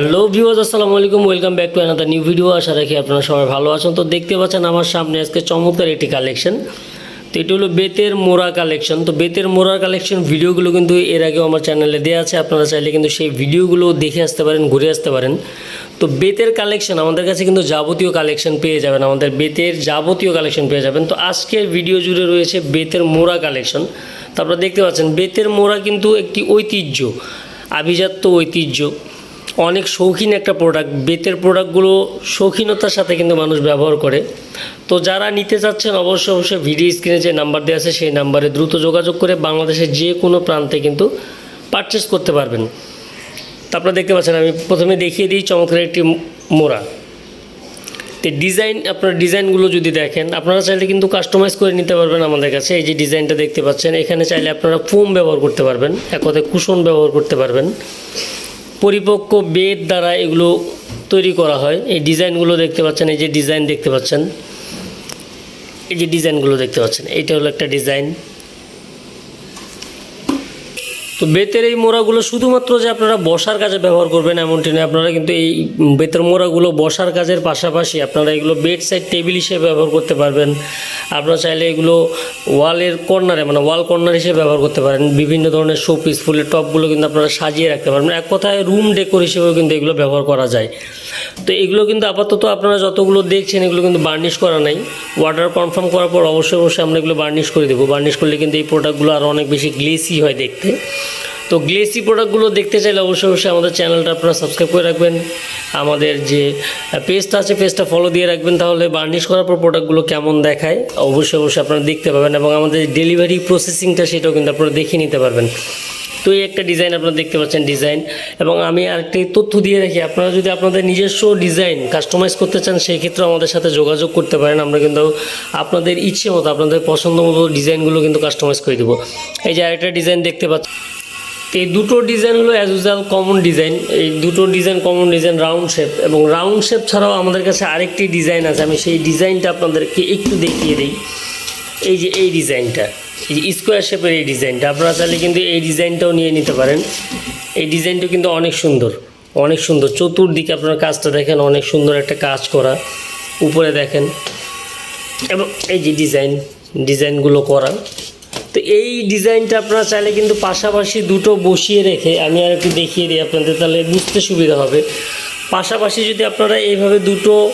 Hello viewers আসসালামু আলাইকুম welcome back to another new video আশা রাখি আপনারা সবাই ভালো আছেন। তো দেখতে পাচ্ছেন আমার সামনে আজকে চমৎকার একটি কালেকশন তো এটি হলো বেতের মোড়া কালেকশন তো বেতের মোড়া কালেকশন ভিডিওগুলো কিন্তু এর আগেও আমার চ্যানেলে দেওয়া আছে। আপনারা চাইলে কিন্তু সেই ভিডিওগুলো দেখে আসতে পারেন, ঘুরে আসতে পারেন। তো বেতের কালেকশন আমাদের কাছে কিন্তু যাবতীয় কালেকশন পেয়ে যাবেন। আমাদের বেতের যাবতীয় কালেকশন পেয়ে যাবেন। তো আজকের ভিডিও জুড়ে রয়েছে বেতের মোড়া কালেকশন তো আপনারা দেখতে পাচ্ছেন, বেতের মোড়া কিন্তু একটি ঐতিহ্য, আভিজাত্য ঐতিহ্য। অনেক শৌখিন একটা প্রোডাক্ট বেতের প্রোডাক্টগুলো শৌখিনতার সাথে কিন্তু মানুষ ব্যবহার করে। তো যারা নিতে চাচ্ছেন, অবশ্যই অবশ্যই ভিডিও স্ক্রিনে যে নাম্বার দেওয়া আছে, সেই নাম্বারে দ্রুত যোগাযোগ করে বাংলাদেশের যে কোনো প্রান্তে কিন্তু পারচেস করতে পারবেন। তো আপনারা দেখতে পাচ্ছেন, আমি প্রথমে দেখিয়ে দিই চমৎকার একটি মোড়া। তো ডিজাইন আপনার ডিজাইনগুলো যদি দেখেন, আপনারা চাইলে কিন্তু কাস্টমাইজ করে নিতে পারবেন আমাদের কাছে। এই যে ডিজাইনটা দেখতে পাচ্ছেন, এখানে চাইলে আপনারা ফোম ব্যবহার করতে পারবেন এক কথায় কুশন ব্যবহার করতে পারবেন। পরিপক্ক বেদ দ্বারা এগুলো তৈরি করা হয়। এই ডিজাইনগুলো দেখতে পাচ্ছেন, এই যে ডিজাইন দেখতে পাচ্ছেন, এই যে ডিজাইনগুলো দেখতে পাচ্ছেন, এইটা হলো একটা ডিজাইন। তো বেতের এই মোড়াগুলো শুধুমাত্র যে আপনারা বসার কাজে ব্যবহার করবেন এমনটি নয়, আপনারা কিন্তু এই বেতের মোড়াগুলো বসার কাজের পাশাপাশি আপনারা এগুলো বেড সাইড টেবিল হিসেবে ব্যবহার করতে পারবেন। আপনারা চাইলে এগুলো ওয়ালের কর্নারে মানে ওয়াল কর্নার হিসেবে ব্যবহার করতে পারেন। বিভিন্ন ধরনের শো ফুলের টপগুলো কিন্তু আপনারা সাজিয়ে রাখতে পারবেন। এক কথায় রুম ডেকোর হিসেবেও কিন্তু এগুলো ব্যবহার করা যায়। তো এগুলো কিন্তু আপাতত আপনারা যতগুলো দেখছেন, এগুলো কিন্তু বার্নিশ করা নাই। ওয়াটার কনফার্ম করার পর অবশ্যই অবশ্যই আমরা এগুলো বার্নিশ করে দেবো। বার্নিশ করলে কিন্তু এই প্রোডাক্টগুলো আরও অনেক বেশি গ্লেসি হয় দেখতে। তো গ্লেসি প্রোডাক্টগুলো দেখতে চাইলে অবশ্যই অবশ্যই আমাদের চ্যানেলটা আপনারা সাবস্ক্রাইব করে রাখবেন। আমাদের যে পেজটা আছে পেজটা ফলো দিয়ে রাখবেন। তাহলে বার্নিশ করার পর প্রোডাক্টগুলো কেমন দেখায়, অবশ্যই অবশ্যই আপনারা দেখতে পাবেন। এবং আমাদের ডেলিভারি প্রসেসিংটা সেটাও কিন্তু আপনারা দেখে নিতে পারবেন। তো এই একটা ডিজাইন আপনারা দেখতে পাচ্ছেন ডিজাইন এবং আমি আরেকটি তথ্য দিয়ে রাখি, আপনারা যদি আপনাদের নিজস্ব ডিজাইন কাস্টমাইজ করতে চান, সেই ক্ষেত্রে আমাদের সাথে যোগাযোগ করতে পারেন। আমরা কিন্তু আপনাদের ইচ্ছে মতো, আপনাদের পছন্দ মতো ডিজাইনগুলো কিন্তু কাস্টমাইজ করে দেবো। এই যে আরেকটা ডিজাইন দেখতে পাচ্ছেন এই দুটো ডিজাইন হলো অ্যাজ ইউজাল কমন ডিজাইন এই দুটো design common design round shape এবং রাউন্ড শেপ ছাড়াও আমাদের কাছে আরেকটি ডিজাইন আছে। আমি সেই ডিজাইনটা আপনাদেরকে একটু দেখিয়ে দিই। এই যে এই ডিজাইনটা স্কোয়ার শেপের এই ডিজাইনটা আপনারা চাইলে কিন্তু এই ডিজাইনটাও নিয়ে নিতে পারেন। এই ডিজাইনটা কিন্তু অনেক সুন্দর অনেক সুন্দর। চতুর্দিকে আপনারা কাজটা দেখেন, অনেক সুন্দর একটা কাজ করা। উপরে দেখেন। এবং এই যে ডিজাইন ডিজাইনগুলো করা। তো এই ডিজাইনটা আপনারা চাইলে কিন্তু পাশাপাশি দুটো বসিয়ে রেখে, আমি আর একটু দেখিয়ে দিই আপনাদের, তাহলে বুঝতে সুবিধা হবে। পাশাপাশি যদি আপনারা এইভাবে দুটো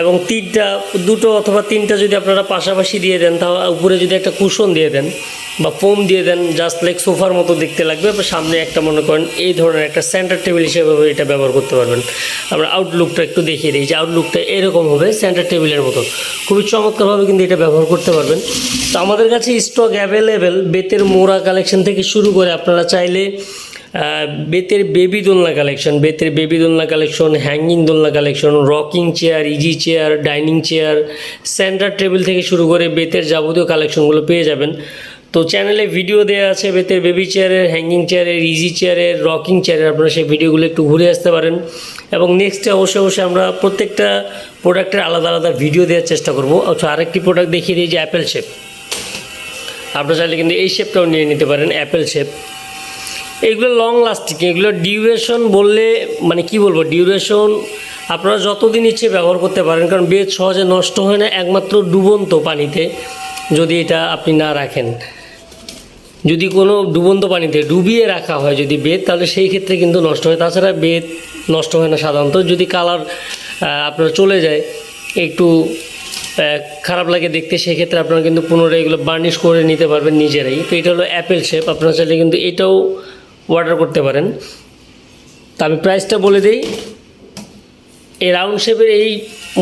এবং তিনটা, দুটো অথবা তিনটা যদি আপনারা পাশাপাশি দিয়ে দেন তাহলে উপরে যদি একটা কুশন দিয়ে দেন বা ফোম দিয়ে দেন জাস্ট লাইক সোফার মতো দেখতে লাগবে সামনে একটা মনে করেন এই ধরনের একটা সেন্টার টেবিল হিসেবে এটা ব্যবহার করতে পারবেন। আমরা আউটলুকটা একটু দেখিয়ে দিই যে আউটলুকটা এরকম হবে সেন্টার টেবিলের মতো। খুবই চমৎকারভাবে কিন্তু এটা ব্যবহার করতে পারবেন। তো আমাদের কাছে স্টক অ্যাভেলেবেল বেতের মোড়া কালেকশন থেকে শুরু করে আপনারা চাইলে বেতের বেবি দোলনা কালেকশন, বেতের বেবি দোলনা কালেকশন হ্যাঙ্গিং দোলনা collection rocking chair easy chair dining chair centre table থেকে শুরু করে বেতের যাবতীয় কালেকশনগুলো পেয়ে যাবেন। তো চ্যানেলে ভিডিও দেওয়া আছে, বেতের বেবি চেয়ারের হ্যাঙ্গিং চেয়ারের ইজি চেয়ারের রকিং চেয়ারের আপনারা সেই ভিডিওগুলো একটু ঘুরে আসতে পারেন। এবং নেক্সটে অবশ্যই অবশ্যই আমরা প্রত্যেকটা প্রোডাক্টের আলাদা আলাদা ভিডিও দেওয়ার চেষ্টা করব। আচ্ছা আরেকটি প্রোডাক্ট দেখিয়ে দিই যে অ্যাপেল শেপ আপনারা চাইলে কিন্তু এই শেপটাও নিয়ে নিতে পারেন অ্যাপেল শেপ এগুলো লং লাস্টিং এগুলো ডিউরেশন বললে মানে কি বলব ডিউরেশন আপনারা যতদিন ইচ্ছে ব্যবহার করতে পারেন, কারণ বেদ সহজে নষ্ট হয় না, একমাত্র ডুবন্ত পানিতে যদি এটা আপনি না রাখেন। যদি কোনো ডুবন্ত পানিতে ডুবিয়ে রাখা হয় যদি বেদ তাহলে সেই ক্ষেত্রে কিন্তু নষ্ট হয়। তাছাড়া বেদ নষ্ট হয় না সাধারণত। যদি কালার আপনার চলে যায়, একটু খারাপ লাগে দেখতে, সেক্ষেত্রে আপনারা কিন্তু পুনরায় এগুলো বার্নিশ করে নিতে পারবেন নিজেরাই। তো এটা হলো অ্যাপেল শেপ। আপনারা চাইলে কিন্তু এটাও অর্ডার করতে পারেন। তা আমি প্রাইসটা বলে দিই। এই রাউন্ড শেপের এই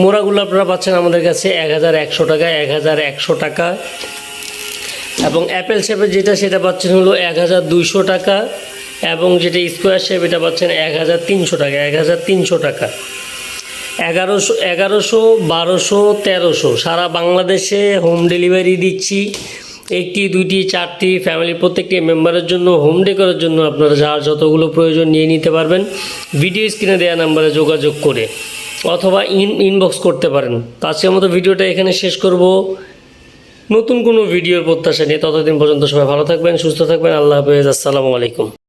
মোড়াগুলো আপনারা পাচ্ছেন আমাদের কাছে এক হাজার একশো টাকা, এক হাজার একশো টাকা। এবং অ্যাপেল শেপের যেটা সেটা পাচ্ছেন হলো এক হাজার দুইশো টাকা। এবং যেটা স্কোয়ার শেপ এটা পাচ্ছেন এক হাজার তিনশো টাকা, এক হাজার তিনশো টাকা। এগারোশো এগারোশো, বারোশো, তেরোশো, সারা বাংলাদেশে হোম ডেলিভারি দিচ্ছি। একটি, দুইটি, চারটি ফ্যামিলির প্রত্যেকটি মেম্বারের জন্য হোম ডেকোরের জন্য আপনারা যার যতগুলো প্রয়োজন নিয়ে নিতে পারবেন ভিডিও স্ক্রিনে দেওয়া নাম্বারে যোগাযোগ করে অথবা ইন ইনবক্স করতে পারেন। তো আজকের মতো ভিডিওটা এখানে শেষ করব। নতুন কোনো ভিডিওর প্রত্যাশা নিয়ে ততদিন পর্যন্ত সবাই ভালো থাকবেন, সুস্থ থাকবেন। আল্লাহ হাফেজ। আসসালামু আলাইকুম।